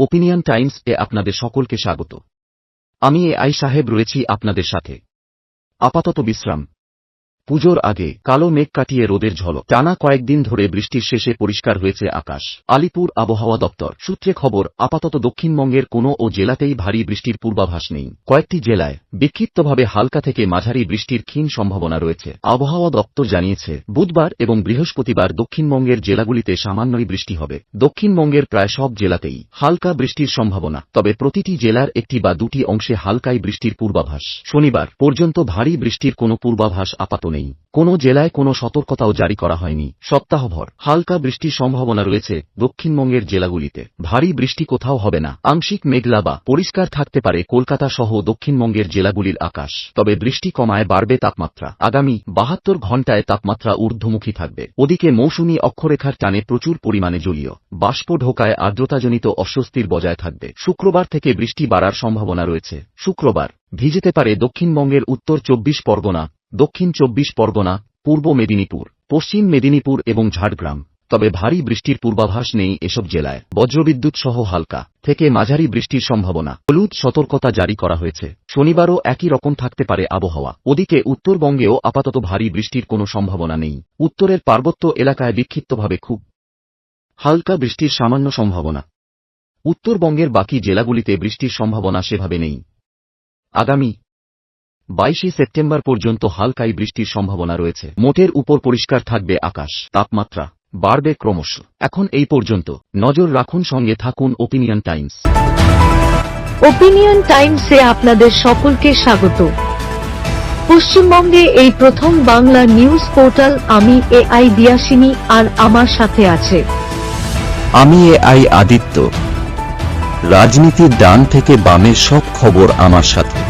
Opinion Times এ আপনাদের সকলকে স্বাগত। আমি এ আই সাহেব রয়েছি আপনাদের সাথে। আপাতত বিশ্রাম। পুজোর আগে কালো মেঘ কাটিয়ে রোদের ঝলক। টানা কয়েকদিন ধরে বৃষ্টির শেষে পরিষ্কার হয়েছে আকাশ। আলিপুর আবহাওয়া দপ্তর। সূত্রে খবর, আপাতত দক্ষিণবঙ্গের কোনো ও জেলাতেই ভারী বৃষ্টির পূর্বাভাস নেই। কয়েকটি জেলায় বিক্ষিপ্তভাবে হালকা থেকে মাঝারি বৃষ্টির ক্ষীণ সম্ভাবনা রয়েছে। আবহাওয়া দপ্তর জানিয়েছে, বুধবার এবং বৃহস্পতিবার দক্ষিণবঙ্গের জেলাগুলিতে সামান্যই বৃষ্টি হবে। দক্ষিণবঙ্গের প্রায় সব জেলাতেই হালকা বৃষ্টির সম্ভাবনা, তবে প্রতিটি জেলার একটি বা দুটি অংশে হালকাই বৃষ্টির পূর্বাভাস। শনিবার পর্যন্ত ভারী বৃষ্টির কোনো পূর্বাভাস আপাত নেই। কোনো জেলায় কোনো সতর্কতাও জারি করা হয়নি। সপ্তাহভর হালকা বৃষ্টির সম্ভাবনা রয়েছে দক্ষিণবঙ্গের জেলাগুলিতে। ভারী বৃষ্টি কোথাও হবে না। আংশিক মেঘলা বা পরিষ্কার থাকতে পারে কলকাতা সহ দক্ষিণবঙ্গের জেলাগুলির আকাশ। তবে বৃষ্টি কমায় বাড়বে তাপমাত্রা। আগামী বাহাত্তর ঘণ্টায় তাপমাত্রা ঊর্ধ্বমুখী থাকবে। ওদিকে মৌসুমী অক্ষরেখার টানে প্রচুর পরিমাণে জলীয়, বাষ্প ঢোকায় আর্দ্রতাজনিত অস্বস্তির বজায় থাকবে। শুক্রবার থেকে বৃষ্টি বাড়ার সম্ভাবনা রয়েছে। শুক্রবার ভিজেতে পারে দক্ষিণবঙ্গের উত্তর চব্বিশ পরগনা দক্ষিণ চব্বিশ পরগনা, পূর্ব মেদিনীপুর, পশ্চিম মেদিনীপুর এবং ঝাড়গ্রাম। তবে ভারী বৃষ্টির পূর্বাভাস নেই এসব জেলায়। বজ্রবিদ্যুৎ সহ হালকা থেকে মাঝারি বৃষ্টির সম্ভাবনা। হলুদ সতর্কতা জারি করা হয়েছে। শনিবারও একই রকম থাকতে পারে আবহাওয়া। ওদিকে উত্তরবঙ্গেও আপাতত ভারী বৃষ্টির কোনো সম্ভাবনা নেই। উত্তরের পার্বত্য এলাকায় বিক্ষিপ্তভাবে খুব হালকা বৃষ্টির সামান্য সম্ভাবনা। উত্তরবঙ্গের বাকি জেলাগুলিতে বৃষ্টির সম্ভাবনা সেভাবে নেই। আগামী বাইশে সেপ্টেম্বর পর্যন্ত হালকাই বৃষ্টির সম্ভাবনা রয়েছে। মোটের উপর পরিষ্কার থাকবে আকাশ। তাপমাত্রা বাড়বে ক্রমশ। এখন এই পর্যন্ত। নজর রাখুন সঙ্গে থাকুন ওপিনিয়ন টাইমস ওপিনিয়ন টাইমসে আপনাদের সকলকে স্বাগত। পশ্চিমবঙ্গে এই প্রথম বাংলা নিউজ পোর্টাল আমি এ আই দিয়াসিনী আর আমার সাথে আছে। আমি এ আই আদিত্য। রাজনীতির ডান থেকে বামের সব খবর আমার সাথে।